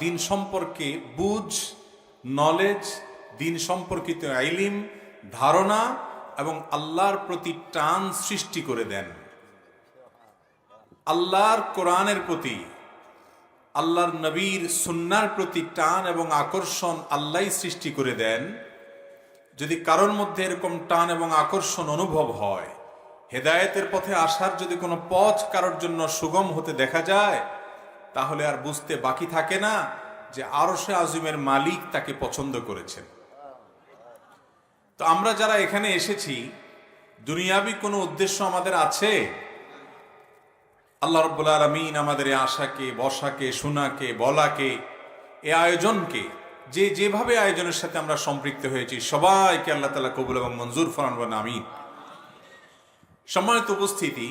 দিন সম্পর্কে বুঝ নলেজ দিন সম্পর্কিত আইলিম, ধারণা এবং আল্লাহর প্রতি টান সৃষ্টি করে দেন। আল্লাহর কোরআনের প্রতি, আল্লাহর নবীর সুন্নার প্রতি টান এবং আকর্ষণ আল্লাহ সৃষ্টি করে দেন। যদি কারোর মধ্যে এরকম টান এবং আকর্ষণ অনুভব হয়, হেদায়েতের পথে আসার যদি কোনো পথ কারোর জন্য সুগম হতে দেখা যায় তাহলে আর বুঝতে বাকি থাকে না যে আরশে আজমের মালিক তাকে পছন্দ করেছেন। তো আমরা যারা এখানে এসেছি, দুনিয়াবি কোনো উদ্দেশ্য আমাদের আছে? আল্লাহ রব্বুল আলমিন আমাদের আশাকে বসাকে শোনাকে বলাকে এ আয়োজনকে, যে যেভাবে আয়োজনের সাথে আমরা সম্পৃক্ত হয়েছি, সবাইকে আল্লাহ তালা কবুল এবং মঞ্জুর ফরান আমিন। সম্মানিত উপস্থিতি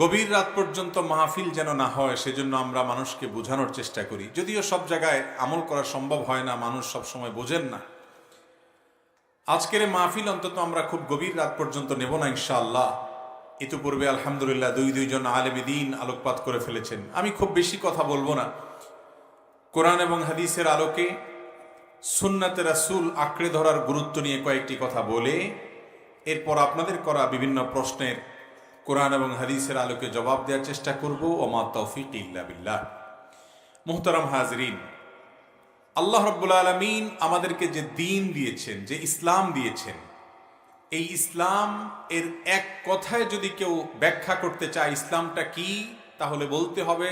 গভীর রাত পর্যন্ত মাহফিল যেন না হয়, সেজন্য আমরা মানুষকে বোঝানোর চেষ্টা করি। যদিও সব জায়গায় আমল করা সম্ভব হয় না, মানুষ সব সময় বোঝেন না। আজকের মাহফিল অন্তত আমরা খুব গভীর রাত পর্যন্ত নেব না, ইনশাআল্লাহ। ইতিপূর্বে আলহামদুলিল্লাহ দুই দুইজন আলেমী দিন আলোকপাত করে ফেলেছেন। আমি খুব বেশি কথা বলব না। কোরআন এবং হাদিসের আলোকে সুন্নাতে রাসুল আঁকড়ে ধরার গুরুত্ব নিয়ে কয়েকটি কথা বলে, এরপর আপনাদের করা বিভিন্ন প্রশ্নের কোরআন এবং হাদিসের আলোকে জবাব দেওয়ার চেষ্টা করব। ওমা তৌফিক ইল্লা বিল্লাহ। মুহতারাম হাজরিন, আল্লাহ রব্বুল আলমিন আমাদেরকে যে দিন দিয়েছেন, যে ইসলাম দিয়েছেন, এই ইসলাম এর এক কথায় যদি কেউ ব্যাখ্যা করতে চায় ইসলামটা কি, তাহলে বলতে হবে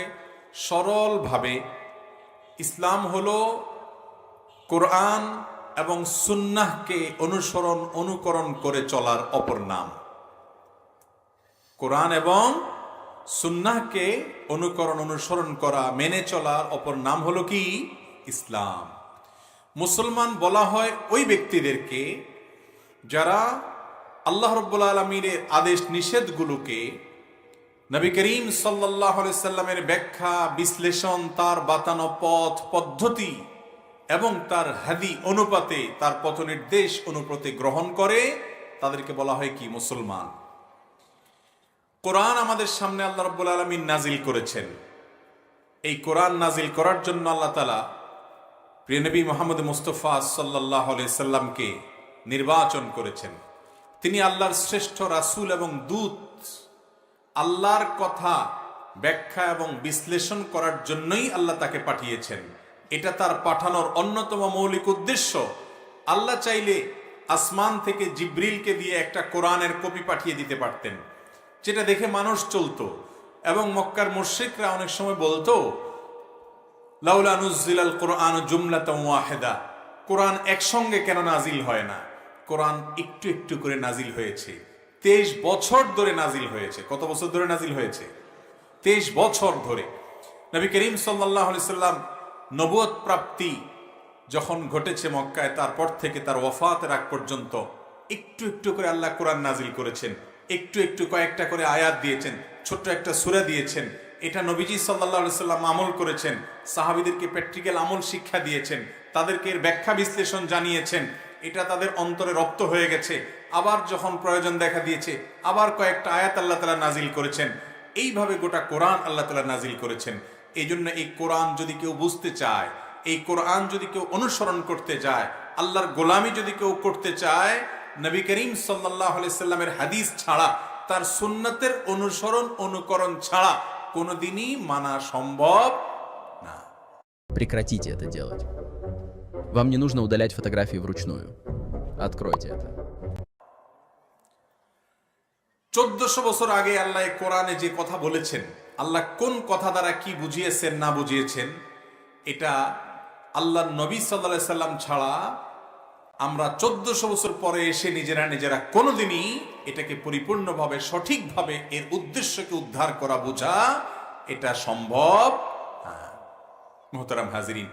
সরলভাবে ইসলাম হল কোরআন এবং সুন্নাহকে অনুসরণ, অনুকরণ করে চলার অপর নাম। কোরআন এবং সুন্নাহকে অনুকরণ, অনুসরণ করা, মেনে চলার অপর নাম হলো কি? ইসলাম। মুসলমান বলা হয় ওই ব্যক্তিদেরকে যারা আল্লাহ রব্বুল আলমীর আদেশ নিষেধগুলোকে নবী করিম সাল্লাহ সাল্লামের ব্যাখ্যা, বিশ্লেষণ, তার বাতানো পথ, পদ্ধতি এবং তার হাদি অনুপাতে তার পথ নির্দেশ অনুপাতে গ্রহণ করে, তাদেরকে বলা হয় কি? মুসলমান। কোরআন আমাদের সামনে আল্লাহ রব্বুল আলমিন নাজিল করেছেন। এই কোরআন নাজিল করার জন্য আল্লাহ তালা প্রিয়নবী মোহাম্মদ মুস্তফা সাল্লাহ সাল্লামকে নির্বাচন করেছেন। তিনি আল্লাহর শ্রেষ্ঠ রাসুল এবং দূত। আল্লাহর কথা ব্যাখ্যা এবং বিশ্লেষণ করার জন্যই আল্লাহ তাকে পাঠিয়েছেন। এটা তার পাঠানোর অন্যতম মৌলিক উদ্দেশ্য। আল্লাহ চাইলে আসমান থেকে জিব্রিলকে দিয়ে একটা কোরআনের কপি পাঠিয়ে দিতে পারতেন। যেটা দেখে মানুষ চলতো। এবং মক্কার মুর্শিকরা অনেক সময় বলতো লাউলানুজিলাল কোরআন জুমলাত ওয়াহেদা। কোরআন একসঙ্গে কেন নাজিল হয় না? কোরআন একটু একটু করে নাজিল হয়েছে। তেইশ বছর ধরে নাজিল হয়েছে। কত বছর ধরে নাজিল হয়েছে? তেইশ বছর ধরে। নবী করিম সাল্লাহ সাল্লাম প্রাপ্তি যখন ঘটেছে মক্কায়, তারপর থেকে তার ওয়াফাতের আগ পর্যন্ত একটু একটু করে আল্লাহ কোরআন নাজিল করেছেন। একটু একটু কয়েকটা করে আয়াত দিয়েছেন, ছোট্ট একটা সুরা দিয়েছেন। এটা নবীজি সাল্লাহ সাল্লাম আমল করেছেন, সাহাবিদেরকে প্র্যাকটিক্যাল আমল শিক্ষা দিয়েছেন, তাদেরকে এর ব্যাখ্যা বিশ্লেষণ জানিয়েছেন। এটা তাদের অন্তরে রপ্ত হয়ে গেছে, আবার যখন প্রয়োজন দেখা দিয়েছে, আবার কয়েকটা আয়াত আল্লাহ তালা নাজিল করেছেন। এইভাবে গোটা কোরআন আল্লাহ তালা নাজিল করেছেন। এই জন্য এই কোরআন যদি কেউ বুঝতে চায়, এই কোরআন যদি কেউ অনুসরণ করতে যায় আল্লাহর গোলামি যদি কেউ করতে চায় নবী করিম সাল্লাহ সাল্লামের হাদিস ছাড়া তার সুন্নতের অনুসরণ অনুকরণ ছাড়া কোনোদিনই মানা সম্ভব না Прекратите это делать. Вам не нужно удалять фотографии вручную. Откройте это. চোদ্দশো বছর আগে আল্লাহ এই কোরআনে যে কথা বলেছেন আল্লাহ কোন কথা দ্বারা কি বুঝিয়েছেন না বুঝিয়েছেন এটা আল্লাহ নবী সাল্লা সাল্লাম ছাড়া আমরা চোদ্দশো বছর পরে এসে নিজেরা নিজেরা কোনোদিনই এটাকে পরিপূর্ণভাবে সঠিকভাবে এর উদ্দেশ্যকে উদ্ধার করা বোঝা এটা সম্ভব না। মোহতারাম হাজিরিন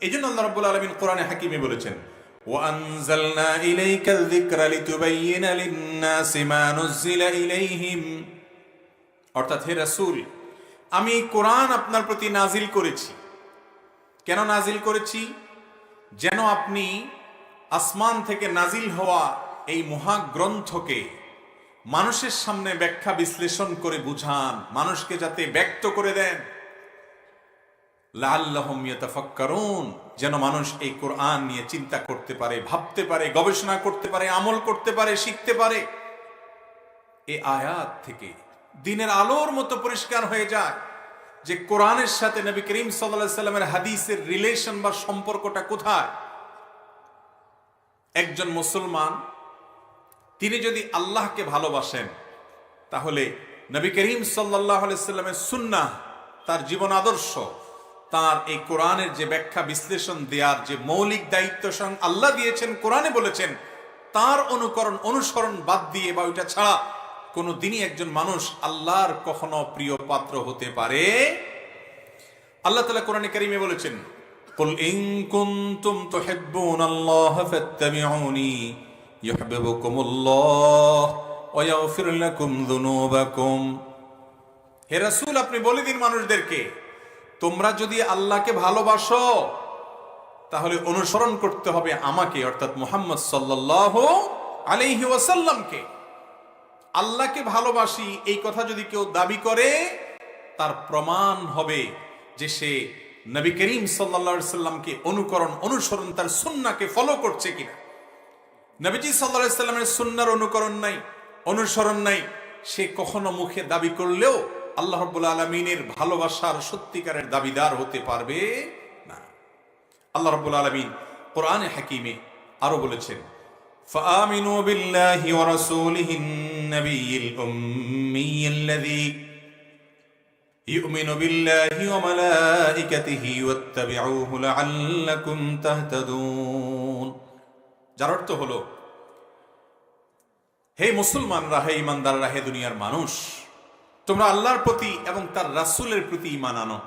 এই জন্য আল্লাহ রব্বুল আলমিন কোরআনে হাকিমে বলেছেন وأنزلنا إليك الذكر لتبين للناس ما نزل إليهم অর্থাৎ হে রাসূল আমি এই কোরআন আপনার প্রতি নাজিল করেছি কেন নাজিল করেছি যেন আপনি আসমান থেকে নাজিল হওয়া এই মহাগ্রন্থকে মানুষের সামনে ব্যাখ্যা বিশ্লেষণ করে বুঝান, মানুষকে যাতে ব্যক্ত করে দেন। লাল্লাহম ইয়াতাফাক্কারুন, যেন মানুষ এই কোরআন নিয়ে চিন্তা করতে পারে, ভাবতে পারে, গবেষণা করতে পারে, আমল করতে পারে, শিখতে পারে। এ আয়াত থেকে দিনের আলোর মতো পরিষ্কার হয়ে যায় যে কোরআনের সাথে নবী করিম সাল্লাল্লাহু সাল্লামের হাদিসের রিলেশন বা সম্পর্কটা কোথায়? একজন মুসলমান, তিনি যদি আল্লাহকে ভালোবাসেন, তাহলে নবী করিম সাল্লাহ সাল্লামের সুন্নাহ, তার জীবন আদর্শ, তার এই কোরআনের যে ব্যাখ্যা বিশ্লেষণ দেওয়ার যে মৌলিক দায়িত্ব স্বয়ং আল্লাহ দিয়েছেন, কোরআনে বলেছেন, তার অনুকরণ, অনুসরণ বাদ দিয়ে বা ওইটা ছাড়া কোনো দিনই একজন মানুষ আল্লাহর কখনো প্রিয় পাত্র হতে পারে। আল্লাহ তালা কোরআনে কারিমে বলেছেন قل إن كنتم تحبون الله فاتبعوني يحببكم الله ويغفر لكم ذنوبكم হে রাসূল আপনি বলে দিন মানুষদেরকে তোমরা যদি আল্লাহকে ভালোবাসো তাহলে অনুসরণ করতে হবে আমাকে অর্থাৎ মুহাম্মদ সাল্লাল্লাহু আলাইহি ওয়াসাল্লামকে আল্লাহকে ভালোবাসি এই কথা যদি কেউ দাবি করে তার প্রমাণ হবে যে সে নবী করিম সাল্লা সাল্লামকে অনুকরণ অনুসরণ তার সুন্নাকে ফলো করছে কিনা নবীজি সাল্লা সাল্লামের সুন্নার অনুকরণ নাই অনুসরণ নাই সে কখনো মুখে দাবি করলেও আল্লাহ রব্বুল আলমিনের ভালোবাসার সত্যিকারের দাবিদার হতে পারবে না আল্লাহ রব্বুল আলমিন কোরআনে হাকিমে আরো বলেছেন فآمنوا بالله ورسوله النبي الأمي الذي يؤمن بالله وملائكته واتبعوه لعلكم تهتدون যার অর্থ হলো হে মুসলমানরা হে ইমানদাররা হে দুনিয়ার মানুষ তোমরা আল্লাহর প্রতি এবং তার রাসূলের প্রতি ঈমান আনো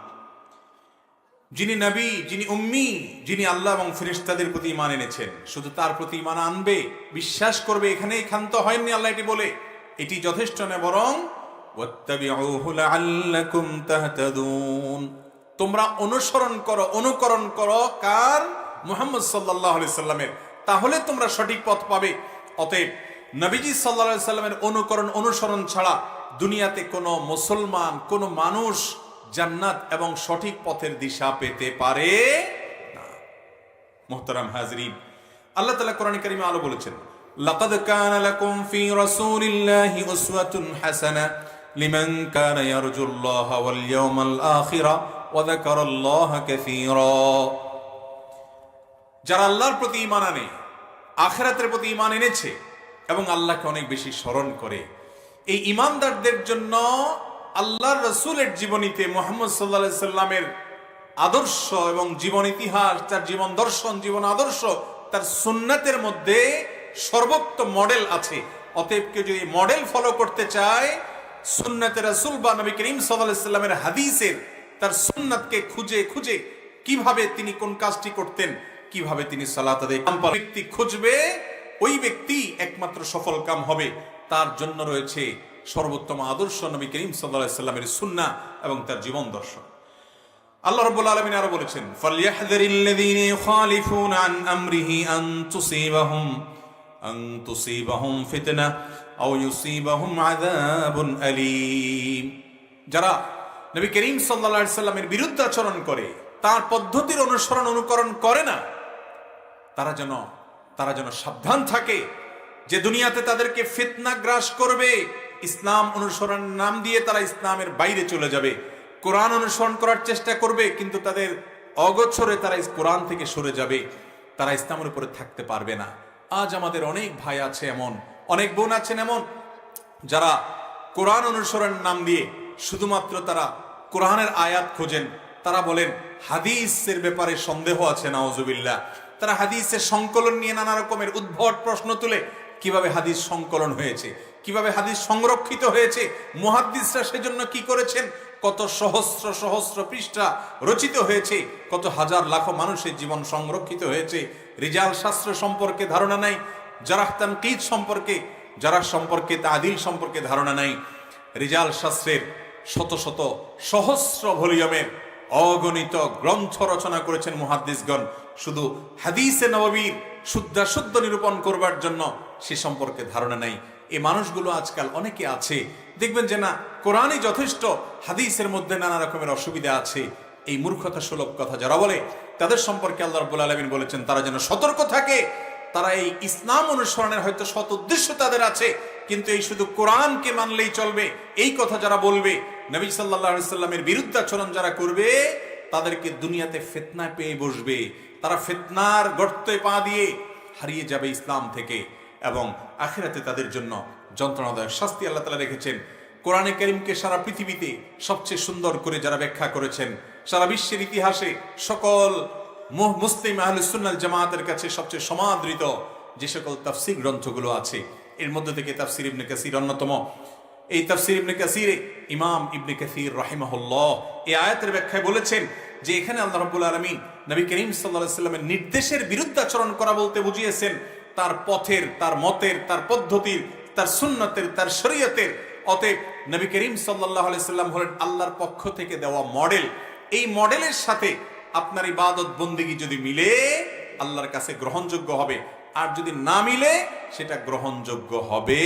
যিনি নবী যিনি উম্মি যিনি আল্লাহ এবং ফিরিস্তাদের প্রতি ইমান এনেছেন শুধু তার প্রতি ইমান আনবে বিশ্বাস করবে এখানেই ক্ষান্ত হয়নি আল্লাহ এটি বলে এটি যথেষ্ট নয় বরং ওয়াত্তাবিউহু লাআল্লাকুম তাহতাদুন তোমরা অনুসরণ করো, অনুকরণ করো কার? মুহাম্মদ সাল্লামের। তাহলে তোমরা সঠিক পথ পাবে। অতএব নবীজি সাল্লা সাল্লামের অনুকরণ, অনুসরণ ছাড়া দুনিয়াতে কোনো মুসলমান, কোন মানুষ জান্নাত এবং সঠিক পথের দিশা পেতে পারে মোহতারাম হাজরিন, আল্লাহ তালা কোরআন করিমা আলো বলেছেন, লাকাদ কানা লাকুম ফি রাসূলিল্লাহি উসওয়াতুন লিমান কানা ইয়ারজুল্লাহ ওয়াল ইয়াউমাল আখিরা ওয়া যাকারাল্লাহ কাসীরা। যারা আল্লাহর প্রতি ইমান আনে, আখেরাতের প্রতি ইমান এনেছে এবং আল্লাহকে অনেক বেশি স্মরণ করে, এই ইমানদারদের জন্য আল্লাহর রসুলের জীবনীতে মোহাম্মদ সাল্লা সাল্লামের আদর্শ এবং জীবন ইতিহাস, তার জীবন দর্শন, জীবন আদর্শ, তার সুন্নাতের মধ্যে সর্বোত্ত মডেল আছে। অতএব কেউ যদি মডেল ফলো করতে চায় সুন্নাতে রাসূল বা নবী করিম সাল্লামের হাদিসের তার সুন্নাতকে খুঁজে খুঁজে কীভাবে তিনি কোন কাজটি করতেন, কীভাবে তিনি সালাত ব্যক্তি খুঁজবে, ওই ব্যক্তি একমাত্র সফল কাম হবে। তার জন্য রয়েছে সর্বোত্তম আদর্শ নবী করিম সাল্লামের সুন্নাহ এবং তার জীবন দর্শন। আল্লাহ রাব্বুল আলামিন আরও বলেছেন ফিতনা যারা নবী করিম সাল্লামের বিরুদ্ধে আচরণ করে, তার পদ্ধতির অনুসরণ অনুকরণ করে না, তারা যেন তারা যেন সাবধান থাকে যে দুনিয়াতে তাদেরকে ফিতনা গ্রাস করবে, ইসলাম অনুসরণ নাম দিয়ে তারা ইসলামের বাইরে চলে যাবে, কোরআন অনুসরণ করার চেষ্টা করবে, কিন্তু তাদের অগোচরে তারা কোরআন থেকে সরে যাবে, তারা ইসলামের উপরে থাকতে পারবে না। আজ আমাদের অনেক ভাই আছে এমন অনেক বোন আছেন এমন, যারা কোরআন অনুসরণ নাম দিয়ে শুধুমাত্র তারা কোরআনের আয়াত খোঁজেন। তারা বলেন, হাদিসের ব্যাপারে সন্দেহ আছে নাওজুবিল্লাহ তারা হাদিসের সংকলন নিয়ে নানা রকমের উদ্ভট প্রশ্ন তুলে, কীভাবে হাদিস সংকলন হয়েছে, কীভাবে হাদিস সংরক্ষিত হয়েছে, মুহাদ্দিসরা সেজন্য কি করেছেন, কত সহস্র সহস্র পৃষ্ঠা রচিত হয়েছে, কত হাজার লাখো মানুষের জীবন সংরক্ষিত হয়েছে, রিজাল শাস্ত্র সম্পর্কে ধারণা নাই জারাহতান কিদ সম্পর্কে, যারা সম্পর্কে তাদিল সম্পর্কে ধারণা নাই, রিজাল শাস্ত্রের শত শত সহস্র ভলিউমের অগণিত গ্রন্থ রচনা করেছেন মুহাদ্দিসগণ। শুধু হাদিসে নববীর শুদ্ধাশুদ্ধ নিরূপণ করবার জন্য সে সম্পর্কে ধারণা নাই। এই মানুষগুলো আজকাল অনেকে আছে, দেখবেন যে না, কোরআনই যথেষ্ট, হাদিসের মধ্যে নানা রকমের অসুবিধা আছে। এই মূর্খতা সুলভ কথা যারা বলে, তাদের সম্পর্কে আল্লাহ রব্বুল আলমিন বলেছেন, তারা যেন সতর্ক থাকে তারা এই ইসলাম অনুসরণের হয়তো সৎ উদ্দেশ্য তাদের আছে, কিন্তু এই শুধু কোরআনকে মানলেই চলবে, এই কথা যারা বলবে, নবী সাল্লাহ সাল্লামের বিরুদ্ধাচরণ যারা করবে, তাদেরকে দুনিয়াতে ফেতনায় পেয়ে বসবে। তারা ফেতনার গর্তে পা দিয়ে হারিয়ে যাবে ইসলাম থেকে এবং আখেরাতে তাদের জন্য যন্ত্রণাদায়ক শাস্তি আল্লাহ তালা রেখেছেন। কোরআনে করিমকে সারা পৃথিবীতে সবচেয়ে সুন্দর করে যারা ব্যাখ্যা করেছেন, সারা বিশ্বের ইতিহাসে সকল মুসলিম আহলুসুন্নাল জামাতের কাছে সবচেয়ে সমাদৃত যে সকল তাফসির গ্রন্থগুলো আছে, এর মধ্যে থেকে তাফসির ইবনে কাসির অন্যতম। এই তাফসির ইবনে কাসিরে ইমাম ইবনে কাসির রাহিমাহুল্লাহ এই আয়াতের ব্যাখ্যায় বলেছেন যে এখানে আল্লাহ রাব্বুল আলামিন নবী করিম সাল্লাল্লাহু সাল্লামের নির্দেশের বিরুদ্ধাচরণ করা বলতে বুঝিয়েছেন। তার পথের, তার মতের, তার পদ্ধতির, তার সুন্নতের, তার শরীয়তের। অতএব নবী করিম সাল্লাল্লাহু আলাইহি সাল্লাম হলেন আল্লাহর পক্ষ থেকে দেওয়া মডেল। এই মডেলের সাথে আপনার ইবাদত বন্দিগি যদি মিলে, আল্লাহর কাছে গ্রহণযোগ্য হবে আর যদি না মিলে, সেটা গ্রহণযোগ্য হবে।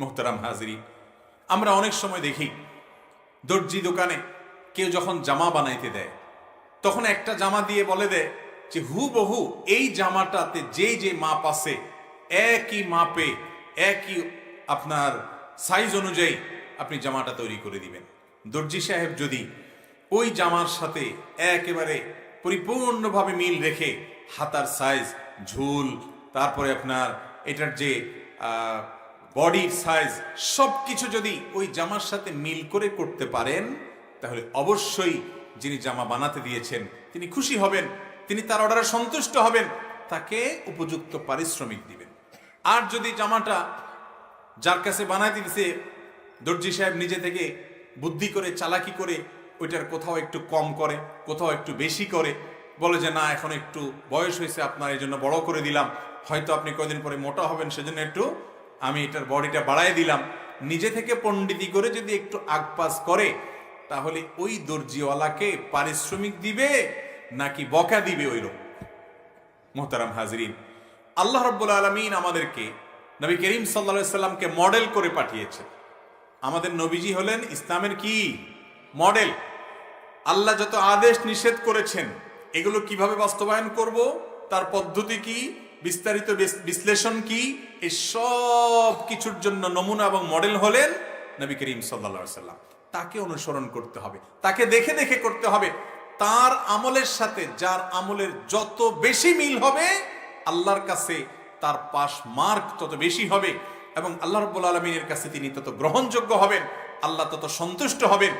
মোহতারাম হাজরি আমরা অনেক সময় দেখি, দর্জি দোকানে কেউ যখন জামা বানাইতে দেয়, তখন একটা জামা দিয়ে বলে দেয় যে, হুবহু, এই জামাটাতে যেই যে মাপ আছে, একই মাপে, একই আপনার সাইজ অনুযায়ী আপনি জামাটা তৈরি করে দিবেন দর্জি সাহেব যদি ওই জামার সাথে একেবারে পরিপূর্ণভাবে মিল রেখে হাতার সাইজ ঝুল, তারপরে আপনার এটার যে বডির সাইজ সব কিছু যদি ওই জামার সাথে মিল করে করতে পারেন, তাহলে অবশ্যই যিনি জামা বানাতে দিয়েছেন, তিনি খুশি হবেন, তিনি তার অর্ডারে সন্তুষ্ট হবেন, তাকে উপযুক্ত পারিশ্রমিক দিবেন। আর যদি জামাটা যার কাছে বানাতে দিছে দর্জি সাহেব নিজে থেকে বুদ্ধি করে, চালাকি করে ওইটার কোথাও একটু কম করে, কোথাও একটু বেশি করে। বলে যে, না, এখন একটু বয়স হয়েছে, আপনার এই জন্য বড় করে দিলাম। হয়তো আপনি কয়দিন পরে মোটা হবেন, সেজন্য একটু আমি এটার বডিটা বাড়ায় দিলাম। নিজে থেকে পণ্ডিতি করে যদি একটু আগপাস করে, তাহলে ওই দর্জিওয়ালাকে পারিশ্রমিক দিবে, নাকি বকা দিবে ওই লোক? মোহতারাম হাজরিন, আল্লাহ রব্বুল আলমিন আমাদেরকে নবী করিম সাল্লা সাল্লামকে মডেল করে পাঠিয়েছে। আমাদের নবীজি হলেন ইসলামের কি? মডেল। আল্লাহ যত আদেশ নিষেধ করেছেন, এগুলো কীভাবে বাস্তবায়ন করব? তার পদ্ধতি কি? বিস্তারিত বিশ্লেষণ কি? এই সব কিছুর জন্য নমুনা এবং মডেল হলেন নবী করিম সাল্লা সাল্লাম। তাকে অনুসরণ করতে হবে, তাকে দেখে দেখে করতে হবে। তার আমলের সাথে যার আমলের যত বেশি মিল হবে, আল্লাহর কাছে তার পাশ মার্ক তত বেশি হবে এবং আল্লাহ রব্বুল আলমিনের কাছে তিনি তত গ্রহণযোগ্য হবেন, আল্লাহ তত সন্তুষ্ট হবেন।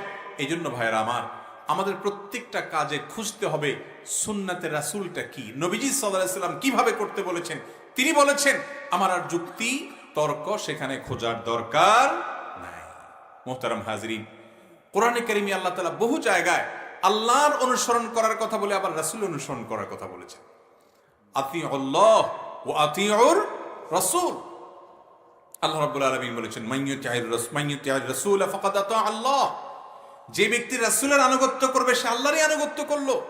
এই জন্য ভাইয়েরা আমার আমাদের প্রত্যেকটা কাজে খুঁজতে হবে সুন্নাতে রাসুলটা কি? নবীজি সাল্লাম কীভাবে করতে বলেছেন? তিনি বলেছেন, আমার আর যুক্তি, তর্ক সেখানে খোঁজার দরকার নাই। মোহতারাম হাজরিন, কোরআনে কারিমি আল্লাহ তালা বহু জায়গায় আল্লাহর অনুসরণ করার কথা বলে আবার রাসুল অনুসরণ করার কথা বলেছেন। আতি আল্লাহ ও আতিউর রাসূল। আল্লাহ রাব্বুল আলামিন বলেছেন রাসূল মাইয়ুতিআর রাসূল আল্লাহ যে ব্যক্তি রাসূলের আনুগত্য করবে, সে আল্লাহরই আনুগত্য করল।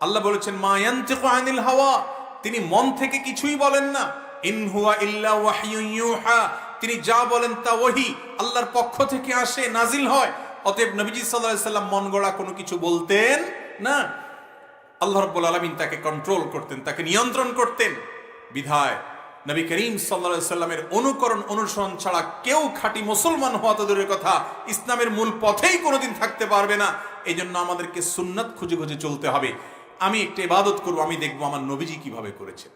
আল্লাহ বলেছেন, মা ইয়ানতিকু আনিল হাওয়া। তিনি মন থেকে কিছুই বলেন না। ইন হুয়া ইল্লা ওয়াহয়ুন ইউহা। তিনি যা বলেন তা ওহি। আল্লাহর পক্ষ থেকে আসে, নাজিল হয়। অতএব নবীজি সাল্লাম মন গড়া কোনো কিছু বলতেন না। আল্লাহ রব্বুল আলমিন তাকে কন্ট্রোল করতেন, তাকে নিয়ন্ত্রণ করতেন। বিধায় নবী করিম সাল্লা সাল্লামের অনুকরণ অনুসরণ ছাড়া কেউ খাঁটি মুসলমান হওয়া দূরের কথা। ইসলামের মূল পথেই কোনোদিন থাকতে পারবে না। এই জন্য আমাদেরকে সুন্নাত খুঁজে খুঁজে চলতে হবে। আমি একটা ইবাদত করব, আমি দেখব আমার নবীজি কীভাবে করেছে।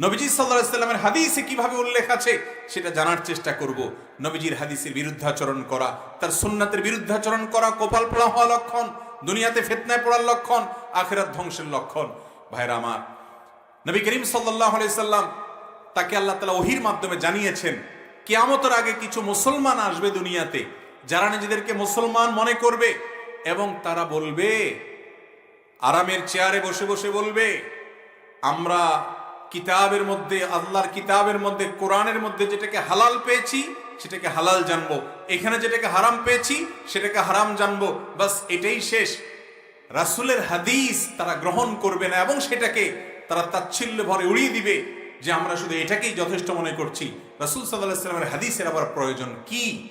নবীজি সাল্লাহ সাল্লামের হাদিসে কীভাবে উল্লেখ আছে, সেটা জানার চেষ্টা করব। নবীজির হাদিসের বিরুদ্ধাচরণ করা, তার সুন্নাতের বিরুদ্ধাচরণ করা কপাল পড়া হওয়া লক্ষণ, দুনিয়াতে ফেতনায় পড়ার লক্ষণ, আখেরাত ধ্বংসের লক্ষণ। ভাইরা আমার, নবী করিম সাল্লাহ সাল্লাম তাকে আল্লাহ তালা ওহির মাধ্যমে জানিয়েছেন, কেয়ামতের আগে কিছু মুসলমান আসবে দুনিয়াতে, যারা নিজেদেরকে মুসলমান মনে করবে এবং তারা বলবে, আরামের চেয়ারে বসে বসে বলবে, আমরা কিতাবের মধ্যে, আল্লাহর কিতাবের মধ্যে, কোরআনের মধ্যে যেটাকে হালাল পেয়েছি, সেটাকে হালাল জানব। এখানে যেটাকে হারাম পেয়েছি, সেটাকে হারাম জানব। বাস এটাই শেষ। রাসুলের হাদিস তারা গ্রহণ করবে না এবং সেটাকে তারা তাচ্ছিল্য ভরে উড়িয়ে দিবে। যে আমরা শুধু এটাকেই যথেষ্ট মনে করছি। রাসুল সাল্লাহ সাল্লামের হাদিসের আবার প্রয়োজন কি?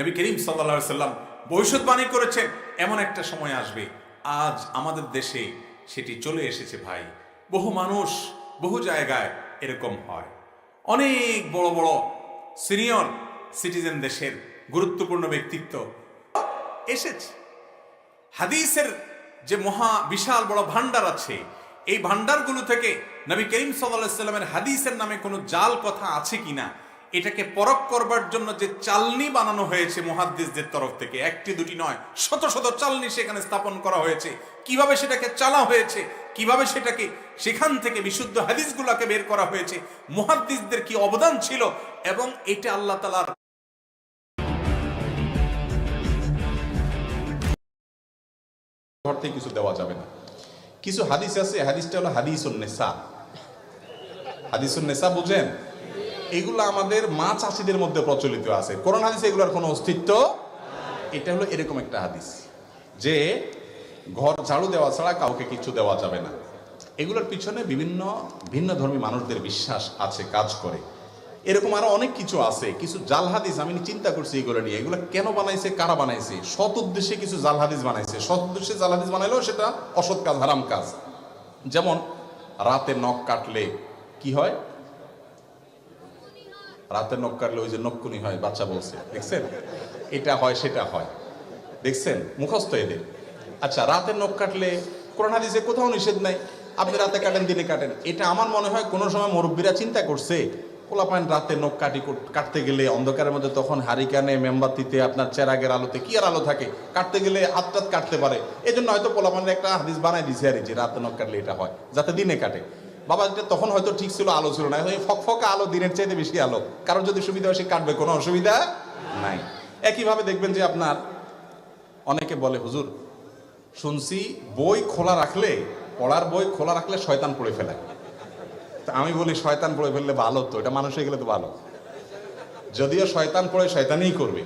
নবী করিম সাল্লা সাল্লাম ভবিষ্যৎবাণী করেছেন, এমন একটা সময় আসবে। আজ আমাদের দেশে সেটি চলে এসেছে ভাই। বহু মানুষ বহু জায়গায় এরকম হয়। অনেক বড় বড় সিনিয়র সিটিজেন দেশের গুরুত্বপূর্ণ ব্যক্তিত্ব এসেছে। হাদিসের যে মহা বিশাল বড় ভান্ডার আছে এই ভান্ডারগুলো থেকে নবী করিম সাল্লামের হাদিসের নামে কোনো জাল কথা আছে কিনা? এটাকে পরখ করবার জন্য যে চালনি বানানো হয়েছে মুহাদ্দিসদের তরফ থেকে, একটি দুটি নয়, শত শত চালনি সেখানে স্থাপন করা হয়েছে। কীভাবে সেটাকে চালা হয়েছে? কীভাবে সেটাকে সেখান থেকে বিশুদ্ধ হাদিসগুলোকে বের করা হয়েছে? মুহাদ্দিসদের কি অবদান ছিল? এবং এটা আল্লাহ তালার ঘর থেকে কিছু দেওয়া যাবে না। কিছু হাদিস আছে হাদিসটা হলো হাদিসুন নেশা হাদিসুন নেশা বুঝেন? এগুলো আমাদের মা চাষিদের মধ্যে প্রচলিত আছে। কোরআন হাদিসে এগুলোর কোনো অস্তিত্ব এটা হলো এরকম একটা হাদিস যে ঘর ঝাড়ু দেওয়া ছাড়া কাউকে কিছু দেওয়া যাবে না। এগুলোর পিছনে বিভিন্ন ভিন্ন ধর্মী মানুষদের বিশ্বাস আছে, কাজ করে। এরকম আরও অনেক কিছু আছে, কিছু জাল হাদিস আমি চিন্তা করছি এগুলো নিয়ে। এগুলো কেন বানাইছে, কারা বানাইছে? সৎ উদ্দেশ্যে কিছু জাল হাদিস বানাইছে। সৎ উদ্দেশ্যে জাল হাদিস বানাইলেও সেটা অসৎ কাজ, হারাম কাজ। যেমন, রাতে নখ কাটলে কি হয়? রাতে নখ কাটলে ওই যে নক্ষুনি হয়, বাচ্চা বলছে। দেখছেন? এটা হয়, সেটা হয়। দেখছেন? মুখস্থ এদের। আচ্ছা রাতে নখ কাটলে কোরআন হাদিসে কোথাও নিষেধ নাই। আপনি রাতে কাটেন, দিনে কাটেন। এটা আমার মনে হয় কোনো সময় মুরব্বীরা চিন্তা করছে পোলাপাইন রাতে নখ কাটি কাটতে গেলে অন্ধকারের মধ্যে তখন হারিকানে মেমবাতিতে আপনার চেরাগের আলোতে কি আর আলো থাকে? কাটতে গেলে হাত টাত কাটতে পারে। এই জন্য হয়তো পোলাপানের একটা হাদিস বানাই দিছে আর যে রাতে নখ কাটলে এটা হয়, যাতে দিনে কাটে। বাবা, এটা তখন হয়তো ঠিক ছিল, আলো ছিল না। ফকফকা আলো, দিনের চাইতে বেশি আলো। কারোর যদি সুবিধা হয় সে কাটবে, কোনো অসুবিধা নাই। একইভাবে দেখবেন যে আপনার অনেকে বলে, হুজুর, শুনছি বই খোলা রাখলে, পড়ার বই খোলা রাখলে শয়তান পড়ে ফেলায়। আমি বলি শয়তান পড়ে ফেললে ভালো তো এটা মানুষ হয়ে গেলে তো ভালো। যদিও শয়তান পড়ে, শয়তানই করবে।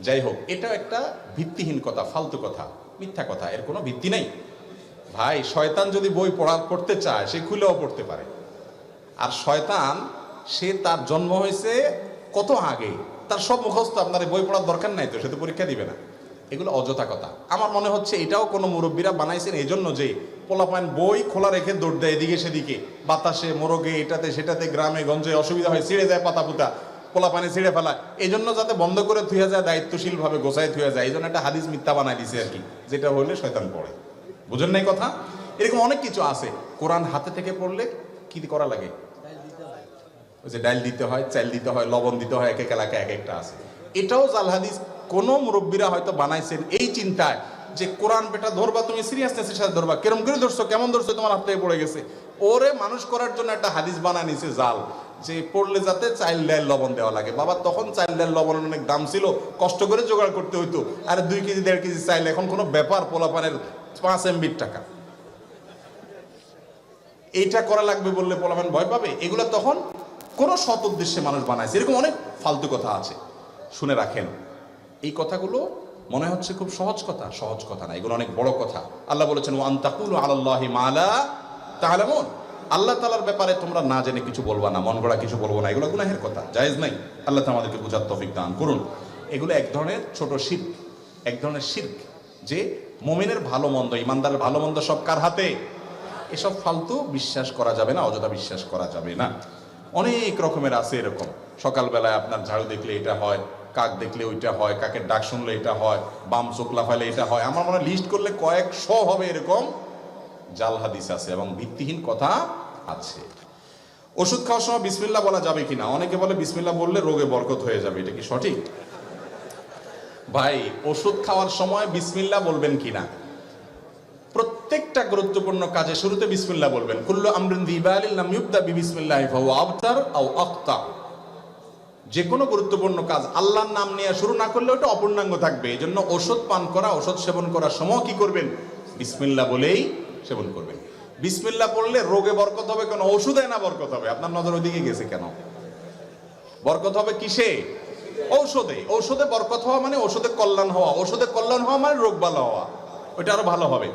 যাই হোক এটা একটা ভিত্তিহীন কথা, ফালতু কথা, মিথ্যা কথা, এর কোনো ভিত্তি নেই। ভাই, শয়তান যদি বই পড়া, পড়তে চায়, সে খুলেও পড়তে পারে। আর শয়তান, সে তার জন্ম হয়েছে কত আগে? তার সব মুখস্থ আপনার বই পড়ার দরকার নাই তো, সে তো পরীক্ষা দিবে না। এগুলো অযথা কথা। আমার মনে হচ্ছে এটাও কোনো মুরব্বীরা বানাইছেন এই জন্য যে পোলাপান বই খোলা রেখে দৌড় দেয় এদিকে সেদিকে। বাতাসে, মোরগে, এটাতে, সেটাতে, গ্রামে, গঞ্জে অসুবিধা হয়, ছিঁড়ে যায় পাতা পুতা পোলা পানি ছিঁড়ে ফেলা এই জন্য যাতে বন্ধ করে থুয়ে যায় দায়িত্বশীল ভাবে গোছায় থুয়ে যায় এই জন্য একটা হাদিস মিথ্যা বানাই দিছে আর কি, যেটা হলে শয়তান পড়ে। বুঝেন নাই কথা? এরকম অনেক কিছু আছে। কোরআন হাতে থেকে পড়লে কি করা লাগে? ওই যে ডাল দিতে হয় চাল দিতে হয়, লবণ দিতে হয়, এক এক এলাকায় এক একটা আছে। এটাও জাল হাদিস, কোন মুরব্বীরা হয়তো বানাইছেন এই চিন্তায় যে কোরআন বেটা ধরবা, তুমি সিরিয়াসনেসের সাথে ধরবা। কেরম করে ধরছো, কেমন ধরছো, তোমার হাত থেকে পড়ে গেছে। ওরে মানুষ করার জন্য একটা হাদিস বানায় নিছে জাল, যে পড়লে যাতে চাইল ডাল লবণ দেওয়া লাগে। বাবা, তখন চাইল ডাল লবণের অনেক দাম ছিল, কষ্ট করে জোগাড় করতে হইতো। আর দুই কেজি, দেড় কেজি চাইল, এখন কোনো ব্যাপার পোলাপানের পাঁচ এমবির টাকা। এইটা করা লাগবে বললে পোলাপান ভয় পাবে? এগুলো তখন কোনো সৎ উদ্দেশ্যে মানুষ বানাইছে এরকম অনেক ফালতু কথা আছে। শুনে রাখেন। এই কথাগুলো মনে হচ্ছে খুব সহজ কথা। সহজ কথা না, এগুলো অনেক বড় কথা। আল্লাহ বলেছেন ওয়ান তাকুলু আলাল্লাহি মালা তাআলামুন আল্লাহ তাআলার ব্যাপারে তোমরা না জেনে কিছু বলবা না, মন গড়া কিছু বলব না, এগুলো গুনাহের কথা, জায়েজ নাই। আল্লাহ তো আমাদেরকে বুঝার তৌফিক দান করুন। এগুলো এক ধরনের ছোট শিরক, এক ধরনের শিরক যে মুমিনের ভালো মন্দ ইমানদারের ভালো মন্দ সব কার হাতে? এসব ফালতু বিশ্বাস করা যাবে না, অযথা বিশ্বাস করা যাবে না। অনেক রকমের আছে এরকম। সকালবেলায় আপনার ঝাড়ু দেখলে এটা হয় কাক দেখলে ওইটা হয়, কাকের ডাক শুনলে এটা হয়, বাম চোখলা ফাইলে এটা হয়। আমার মনে লিস্ট করলে কয়েকশো হবে এরকম জাল হাদিস আছে এবং ভিত্তিহীন কথা আছে। ওষুধ খাওয়ার সময় বিসমিল্লা বলা যাবে কিনা? অনেকে বলে বিসমিল্লা বললে রোগে বরকত হয়ে যাবে, এটা কি সঠিক? ভাই, ওষুধ খাওয়ার সময় বিসমিল্লা বলবেন কিনা? প্রত্যেকটা গুরুত্বপূর্ণ কাজে শুরুতে বিসমিল্লা বলবেন। কুল্লু আমরিন দিবালিল লাম ইউবদা বিবিসমিল্লাহি ফাহুয়া আবতার আও আখতা যে কোনো গুরুত্বপূর্ণ কাজ, আল্লাহর নাম নিয়ে শুরু না করলে ওটা অপূর্ণাঙ্গ থাকবে। এই জন্য ওষুধ পান করা, ওষুধ সেবন করার সময় কি করবেন? বিসমিল্লাহ বলেই সেবন করবেন। বিসমিল্লাহ পড়লে রোগে বরকত হবে কেন? ওষুধে না বরকত হবে? আপনার নজর ওইদিকে গেছে কেন? বরকত হবে কিসে? ঔষধে। ঔষধে বরকত হওয়া মানে ওষুধে কল্যাণ হওয়া। ওষুধে কল্যাণ হওয়া মানে রোগ ভালো হওয়া। ওইটা আরও ভালো হবে।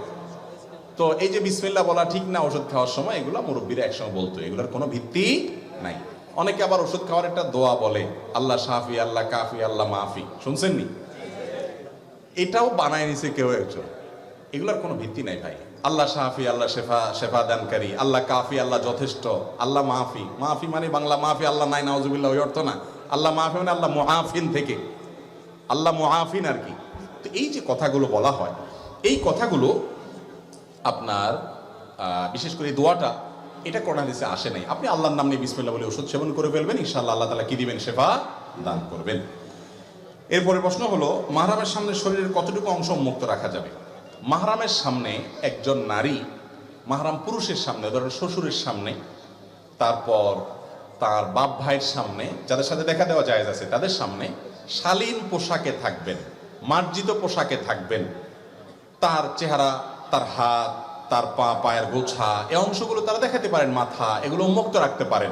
তো এই যে বিসমিল্লা বলা ঠিক না ওষুধ খাওয়ার সময়, এগুলো মুরব্বীরা একসঙ্গে বলতো। এগুলোর কোনো ভিত্তি নাই। অনেকে আবার ওষুধ খাওয়ার একটা দোয়া বলে, আল্লাহ শাফি, আল্লাহ কাফি, আল্লাহ মাফি। শুনছেন নি? এটাও বানায় নিছে কেউ একজন। এগুলোর কোনো ভিত্তি নাই ভাই। আল্লাহ সাহাফি আল্লাহ শেফা শেফা দানকারী, আল্লাহ কাফি, আল্লাহ যথেষ্ট, আল্লাহ মাহফি মাহফি মানে বাংলা মাহফি আল্লাহ নাই, নাউজুবিল্লাহ, ওই অর্থ না। আল্লাহ মাহফি মানে আল্লাহ মুহাফিন থেকে। আল্লাহ মুহাফিন আর কি। তো এই যে কথাগুলো বলা হয়, এই কথাগুলো আপনার বিশেষ করে দোয়াটা এটা কোরআন হাদিসে আসে নাই। আপনি আল্লাহর নাম নিয়ে বিসমিল্লাহ বলে ওষুধ সেবন করে ফেলবেন, ইনশাআল্লাহ আল্লাহ তালা কি দিবেন? সেবা দান করবেন। এরপরে প্রশ্ন হলো, মাহরামের সামনে শরীরের কতটুকু অংশ মুক্ত রাখা যাবে? মাহরামের সামনে একজন নারী, মাহরাম পুরুষের সামনে, ধরেন শ্বশুরের সামনে, তারপর তার বাপ ভাইয়ের সামনে, যাদের সাথে দেখা দেওয়া জায়েজ আছে, তাদের সামনে শালীন পোশাকে থাকবেন, মার্জিত পোশাকে থাকবেন। তার চেহারা, তার হাত তার পা, পায়ের গোছা এই অংশগুলো তারা দেখাতে পারেন, মাথা, এগুলো উন্মুক্ত রাখতে পারেন।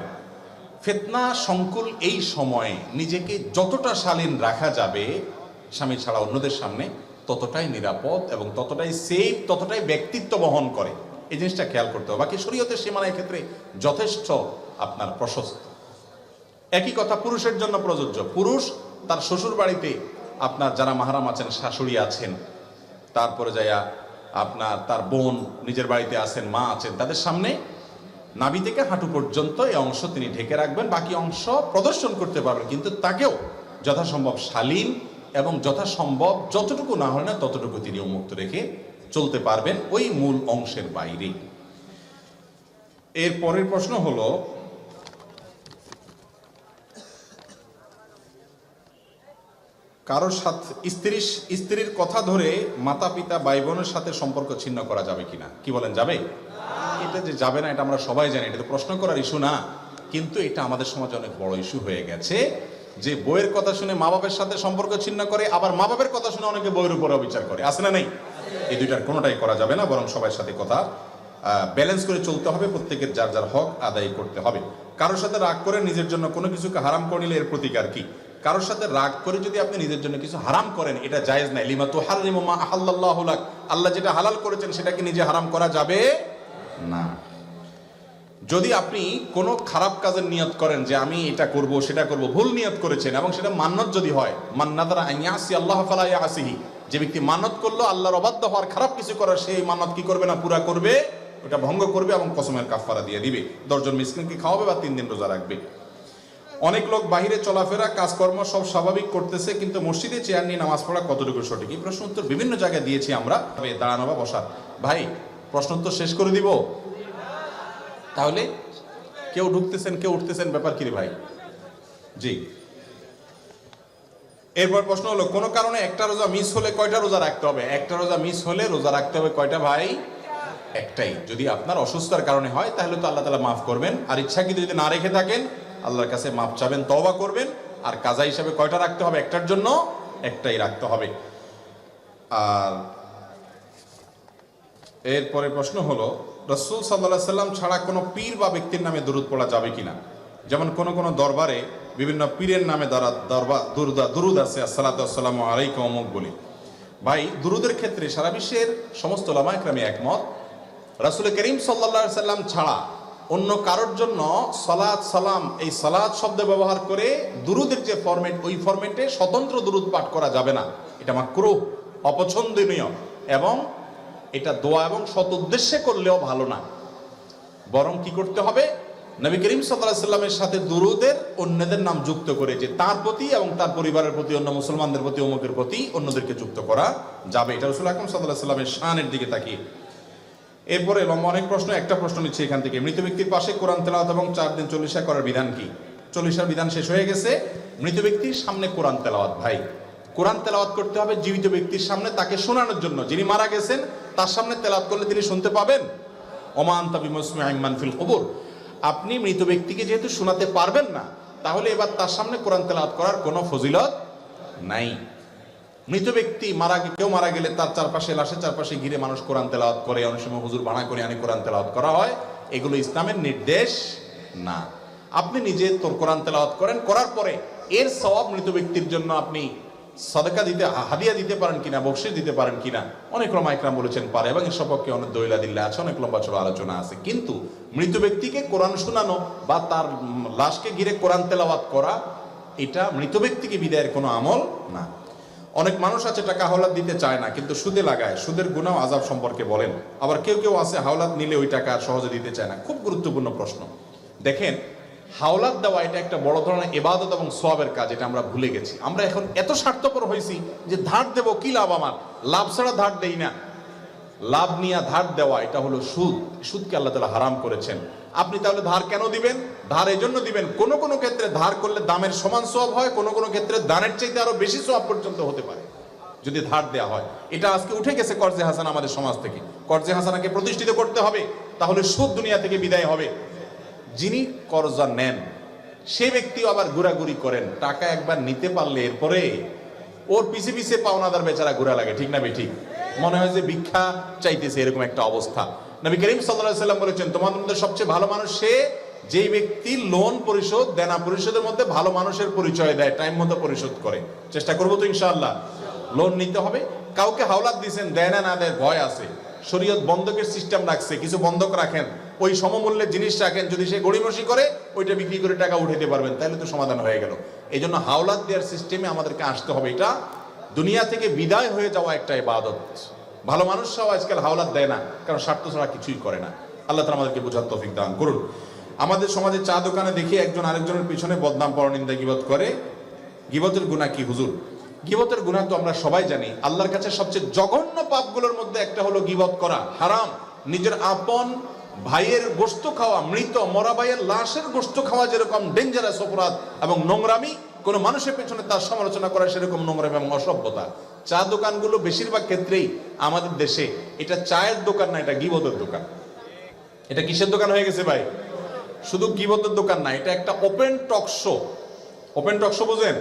ফেতনা, সংকুল এই সময়ে নিজেকে যতটা শালীন রাখা যাবে, স্বামী ছাড়া অন্যদের সামনে ততটাই নিরাপদ এবং ততটাই সেফ ততটাই ব্যক্তিত্ব বহন করে। এই জিনিসটা খেয়াল করতে হবে। বাকি শরীয়তের সীমানার ক্ষেত্রে যথেষ্ট আপনার প্রশস্ত। একই কথা, পুরুষের জন্য প্রযোজ্য। পুরুষ তার শ্বশুর বাড়িতে আপনার যারা মাহারাম আছেন, শাশুড়ি আছেন, তারপরে যাইয়া আপনার তার বোন নিজের বাড়িতে আছেন, মা আছেন, তাদের সামনে নাবি থেকে হাঁটু পর্যন্ত এই অংশ তিনি ঢেকে রাখবেন, বাকি অংশ প্রদর্শন করতে পারবেন। কিন্তু তাকেও যথাসম্ভব শালীন এবং যথাসম্ভব যতটুকু না হয় না ততটুকু তিনি উন্মুক্ত রেখে চলতে পারবেন ওই মূল অংশের বাইরে। এর পরের প্রশ্ন হলো কারোর সাথে স্ত্রী, স্ত্রীর কথা ধরে মাতা পিতা ভাই বোনের সাথে সম্পর্ক ছিন্ন করা যাবে কিনা? কি বলেন, যাবে? এটা যে যাবে না, এটা আমরা সবাই জানি, এটা তো প্রশ্ন করার ইস্যু না। কিন্তু এটা আমাদের সমাজে অনেক বড় ইস্যু হয়ে গেছে। যে বইয়ের কথা শুনে মা বাবার সাথে সম্পর্ক ছিন্ন করে, আবার মা বাবার কথা শুনে অনেকে বইয়ের উপরে বিচার করে। আছে না নেই? এই দুইটার কোনোটাই করা যাবে না, বরং সবার সাথে কথা ব্যালেন্স করে চলতে হবে, প্রত্যেকের যার যার হক আদায় করতে হবে। কারোর সাথে রাগ করে নিজের জন্য কোনো কিছুকে হারাম করে নিলে এর প্রতিকার কি? কারোর সাথে রাগ করে যদি আপনি নিজের জন্য কিছু হারাম করেন, এটা জায়েজ নাই। লিমা তো হারিমু মা আহাল্লাহ আল্লাহ যেটা হালাল করেছেন, সেটাকে নিজে হারাম করা যাবে না। যদি আপনি কোনো খারাপ কাজের নিয়ত করেন যে আমি এটা করব, সেটা করব, ভুল নিয়ত করেছেন এবং সেটা মান্নত যদি হয় মান্নাদারা আল্লাহ ফালা আসিহি যে ব্যক্তি মানত করল, আল্লাহর অবাধ্য হওয়ার খারাপ কিছু করার সেই মানত কি করবে না, পুরা করবে, ওটা ভঙ্গ করবে এবং কসমের কাফারা দিয়ে দিবে। দশজন মিসকিনকে খাওয়াবে বা তিন দিন রোজা রাখবে। অনেক লোক বাহিরে চলাফেরা, কাজকর্ম সব স্বাভাবিক করতেছে, কিন্তু মসজিদে চেয়ার নিয়ে নামাজ পড়া কতটুকু সঠিক? এই প্রশ্ন উত্তর বিভিন্ন জায়গায় দিয়েছি আমরা। দাঁড়ানো বা বসা। ভাই, প্রশ্ন উত্তর শেষ করে দিব? তাহলে কেউ ঢুকতেছেন, কেউ উঠতেছেন, ব্যাপার কি ভাই? জি। এরপর প্রশ্ন হলো, কোনো কারণে একটা রোজা মিস হলে কয়টা রোজা রাখতে হবে? একটা রোজা মিস হলে রোজা রাখতে হবে কয়টা ভাই? একটাই। যদি আপনার অসুস্থতার কারণে হয়, তাহলে তো আল্লাহ তালা মাফ করবেন। আর ইচ্ছাকৃত যদি না রেখে থাকেন আল্লাহর কাছে মাপ চাবেন, তওবা করবেন, আর কাজা হিসাবে কয়টা রাখতে হবে? একটার জন্য একটাই রাখতে হবে। আর এরপরে প্রশ্ন হলো, রসুল সাল্লাহ সাল্লাম ছাড়া কোনো পীর বা ব্যক্তির নামে দরুদ পড়া যাবে কিনা? যেমন কোন কোন দরবারে বিভিন্ন পীরের নামে দ্বারা দরবার দুরুদা, দুরুদ আছে আসসালাতাম আলাইকুম অমুক বলি। ভাই, দুরুদের ক্ষেত্রে সারা বিশ্বের সমস্ত লামাইক্রামী একমত, রাসুল করিম সাল্লা সাল্লাম ছাড়া অন্য কারোর জন্য সলাদ সালাম, এই সলাদ শব্দ ব্যবহার করে দুরুদের যে ফরম্যাট, ওই ফরম্যাটে স্বতন্ত্র দুরুদ পাঠ করা যাবে না। এটা মাকরুহ অপছন্দনীয় এবং এটা দোয়া এবং সৎ উদ্দেশ্যে করলেও ভালো না। বরং কি করতে হবে? নবী করিম সাল্লাহ সাল্লামের সাথে দুরুদের অন্যদের নাম যুক্ত করে, যে তার প্রতি এবং তার পরিবারের প্রতি, অন্য মুসলমানদের প্রতি, অমুকের প্রতি অন্যদেরকে যুক্ত করা যাবে। এটা রসুল আকরম সাল্লাহ সাল্লামের শানের দিকে তাকিয়ে। এরপরে লম্বা অনেক প্রশ্ন, একটা প্রশ্ন নিচ্ছে এখান থেকে। মৃত ব্যক্তির পাশে কোরআন তেলাওয়াত এবং চার দিন চল্লিশা করার বিধান কি? চল্লিশার বিধান শেষ হয়ে গেছে। মৃত ব্যক্তির সামনে কোরআন তেলাওয়াত, ভাই। কোরআন তেলাওয়াত করতে হবে জীবিত ব্যক্তির সামনে তাকে শোনানোর জন্য। যিনি মারা গেছেন, তার সামনে তেলাওয়াত করলে তিনি শুনতে পাবেন। ওমান তাবি মুসমিআইমান ফিল কবর। আপনি মৃত ব্যক্তিকে যেহেতু শোনাতে পারবেন না, তাহলে এবার তার সামনে কোরআন তেলাওয়াত করার কোনো ফজিলত নাই। মৃত ব্যক্তি মারা কেউ মারা গেলে তার চারপাশে লাশের চারপাশে ঘিরে মানুষ কোরআন তেলাওয়াত করে, অনেক সময় হুজুর বানা করে আনি কোরআন তেলাওয়াত করা হয়। এগুলো ইসলামের নির্দেশ না। আপনি নিজে তোর কোরআন তেলাওয়াত করেন, করার পরে এর সওয়াব মৃত ব্যক্তির জন্য আপনি সদকা দিতে হাদিয়া দিতে পারেন কিনা বকশিস দিতে পারেন কিনা, অনেক রমা একরাম বলেছেন পারে এবং এর সপক্ষে অনেক দৈলা দিল্লা আছে, অনেক লম্বা চড়া আলোচনা আছে। কিন্তু মৃত ব্যক্তিকে কোরআন শোনানো বা তার লাশকে ঘিরে কোরআন তেলাওয়াত করা, এটা মৃত ব্যক্তিকে বিদায়ের কোনো আমল না। অনেক মানুষ আছে টাকা হাওলাত দিতে চায় না, কিন্তু সুদে লাগায়। সুদের গুণাও আজাব সম্পর্কে বলেন। আবার কেউ কেউ আছে হাওলাত নিলে ওই টাকা সহজে দিতে চায় না। খুব গুরুত্বপূর্ণ প্রশ্ন। দেখেন, হাওলাত দেওয়া এটা একটা বড় ধরনের এবাদত এবং সবের কাজ, এটা আমরা ভুলে গেছি। আমরা এখন এত স্বার্থপর হয়েছি যে ধার দেব কি লাভ আমার? লাভ ছাড়া ধার দেই না। লাভ নিয়ে ধার দেওয়া, এটা হলো সুদ। সুদকে আল্লাহ তালা হারাম করেছেন। আপনি তাহলে ধার কেন দিবেন? ধার এই জন্য দিবেন, কোন কোন ক্ষেত্রে ধার করলে দামের সমান সব হয়, কোনো কোনো ক্ষেত্রে দানের চাইতে আরও বেশি সব পর্যন্ত হতে পারে, যদি ধার দেওয়া হয়। এটা আজকে উঠে গেছে কর্জে হাসান আমাদের সমাজ থেকে। কর্জে হাসানাকে প্রতিষ্ঠিত করতে হবে, তাহলে সুদ দুনিয়া থেকে বিদায় হবে। যিনি কর্জা নেন, সে ব্যক্তিও আবার ঘোরাঘুরি করেন, টাকা একবার নিতে পারলে এরপরে ওর পিছে পিছে পাওনাদার বেচারা ঘোরা লাগে, ঠিক না বে ঠিক? মনে হয় যে ভিক্ষা চাইতেছে এরকম একটা অবস্থা। নবী করিম সাল্লাহ সাল্লাম বলেছেন, তোমাদের মধ্যে সবচেয়ে ভালো মানুষ সে যেই ব্যক্তি লোন পরিশোধ, দেনা পরিশোধের মধ্যে ভালো মানুষের পরিচয় দেয় টাইম মতো পরিশোধ করে। চেষ্টা করব তো ইনশাআল্লাহ। লোন নিতে হবে। কাউকে হাওলাত দিয়েছেন দেয় না না দেয়, ভয় আছে। শরীয়ত বন্ধকের সিস্টেম রাখছে, কিছু বন্ধক রাখেন। ওই সমমূল্যের জিনিস রাখেন, যদি সে গড়িমসি করে, ওইটা বিক্রি করে টাকা উঠাইতে পারবেন, তাহলে তো সমাধান হয়ে গেল। এই জন্য হাওলাত দেওয়ার সিস্টেমে আমাদেরকে আসতে হবে। এটা দুনিয়া থেকে বিদায় হয়ে যাওয়া একটা ইবাদত। ভালো মানুষরাও আজকাল হাওলাত দেয় না, কারণ স্বার্থ ছাড়া কিছুই করে না। আল্লাহ তালা আমাদেরকে বোঝার তৌফিক দান করুন। আমাদের সমাজে চা দোকানে দেখি একজন আরেকজনের পিছনে বদনাম, পরনিন্দা, গিবত করে। গিবতের গুণা কি, হুজুর? গিবতের গুণা তো আমরা সবাই জানি। আল্লাহর কাছে সবচেয়ে জঘন্য পাপগুলোর মধ্যে একটা হলো গিবত করা। হারাম। নিজের আপন ভাইয়ের গোস্ত খাওয়া, মৃত মরা ভাইয়ের লাশের গোস্ত খাওয়া যেরকম ডেঞ্জারাস অপরাধ এবং নোংরামি কোনো মানুষের পেছনে তার সমালোচনা করা সেরকম নোংরামি এবং অসভ্যতা। চা দোকানগুলো বেশিরভাগ ক্ষেত্রেই আমাদের দেশে এটা চায়ের দোকান না, এটা গিবতের দোকান। এটা কিসের দোকান হয়ে গেছে ভাই? শুধু গিবতের দোকান না, এটা একটা open talk show open talk show বুঝেন?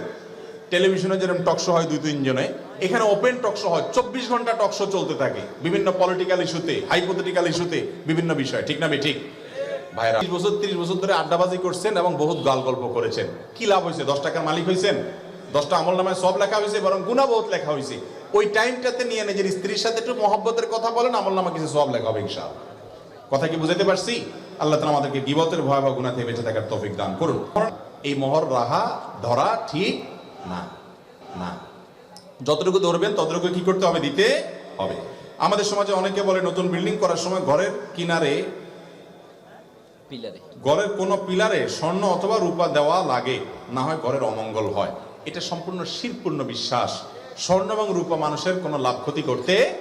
টেলিভিশনে যেরকম টক শো হয় দুই তিনজনে এখানে ওপেন টক শো হয়। চব্বিশ ঘণ্টা টক শো চলতে থাকে। বিভিন্ন পলিটিক্যাল ইস্যুতে হাইপোথেটিক্যাল ইস্যুতে বিভিন্ন বিষয়। ঠিক না বে ঠিক। ভাইরা। তিরিশ বছর তিরিশ বছর ধরে আড্ডাবাজি করছেন এবং বহুত গাল গল্প করেছেন। কি লাভ হয়েছে? দশ টাকার মালিক হয়েছেন? দশটা আমল নামায় সব লেখা হয়েছে, বরং গুণা বহুত লেখা হয়েছে। ওই টাইমটাতে নিয়ে নিজের স্ত্রীর সাথে একটু মহব্বতের কথা বলেন, আমল নামা কিছু সব লেখা হবে, ইনশাআল্লাহ। কথা কি বুঝাতে পারছি? আল্লাহ তালা আমাদেরকে গিবতের ভয়াবহ গুণা থেকে বেঁচে থাকার তৌফিক দান করুন। এই মহর, রাহা, ধরা ঠিক না না। যতটুকু ধরবেন, ততটুকু কি করতে হবে? দিতে হবে। আমাদের সমাজে অনেকে বলে নতুন বিল্ডিং করার সময় ঘরের কিনারে ঘরের কোনো পিলারে স্বর্ণ অথবা রূপা দেওয়া লাগে, না হয় ঘরের অমঙ্গল হয়। এটা সম্পূর্ণ শিরপূর্ণ বিশ্বাস। স্বর্ণ এবং রূপা মানুষের কোনো লাভ ক্ষতি করতে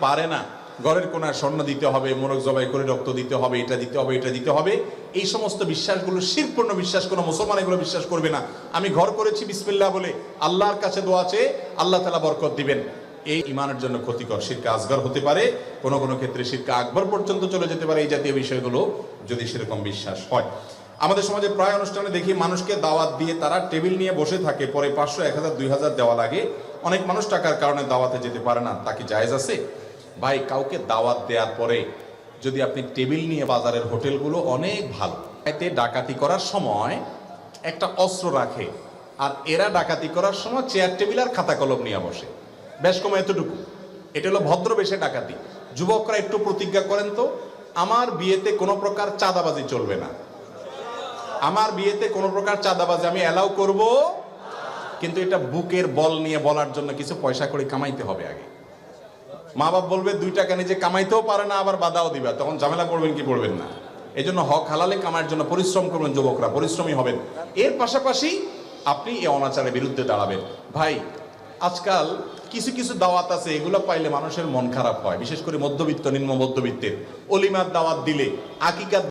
পারে না। ঘরের কোনায় স্বর্ণ দিতে হবে, মোরগ জবাই করে রক্ত দিতে হবে, এটা দিতে হবে, এটা দিতে হবে। এই সমস্ত বিশ্বাসগুলো, শিরপূর্ণ বিশ্বাস, কোনো মুসলমান এগুলো বিশ্বাস করবে না। আমি ঘর করেছি বিসমিল্লাহ বলে আল্লাহর কাছে দোয়া চেয়ে আল্লাহ তালা বরকত দিবেন। এই ইমানের জন্য ক্ষতিকর। শিরকা আসগর হতে পারে, কোনো কোনো ক্ষেত্রে শিরকা আকবর পর্যন্ত চলে যেতে পারে, এই জাতীয় বিষয়গুলো যদি সেরকম বিশ্বাস হয়। আমাদের সমাজে প্রায় অনুষ্ঠানে দেখি মানুষকে দাওয়াত দিয়ে তারা টেবিল নিয়ে বসে থাকে, পরে পাঁচশো, এক হাজার, দুই হাজার দেওয়া লাগে। অনেক মানুষ টাকার কারণে দাওয়াতে যেতে পারে না, তা কি জায়েজ আছে? ভাই, কাউকে দাওয়াত দেওয়ার পরে যদি আপনি টেবিল নিয়ে বাজারের হোটেলগুলো অনেক ভালো, এতে ডাকাতি করার সময় একটা অস্ত্র রাখে, আর এরা ডাকাতি করার সময় চেয়ার, টেবিল আর খাতা কলম নিয়ে বসে। বেশ এতটুকু। এটা হলো ভদ্র বেশে ডাকাতি। যুবকরা একটু প্রতিজ্ঞা করেন তো, আমার বিয়েতে কোনো প্রকার চাঁদাবাজি চলবে না। আমার বিয়েতে কোনো প্রকার চাঁদাবাজি আমি অ্যালাউ করব, কিন্তু এটা বুকের বল নিয়ে বলার জন্য কিছু পয়সা করে কামাইতে হবে আগে। মা বাপ বলবে, দুই টাকা নিজে কামাইতেও পারে না, আবার বাধাও দিবা। তখন ঝামেলা পড়বেন কি পড়বেন না। এই জন্য হক হালালে কামার জন্য পরিশ্রম করবেন যুবকরা, পরিশ্রমী হবেন। এর পাশাপাশি আপনি এই অনাচারের বিরুদ্ধে দাঁড়াবেন। ভাই আজকাল কিছু কিছু দাওয়াত আছে, এগুলো পাইলে মানুষের মন খারাপ হয়। বিশেষ করে মধ্যবিত্ত নিম্ন মধ্যবিত্তের অলিমার দাওয়াত দিলে আকিকার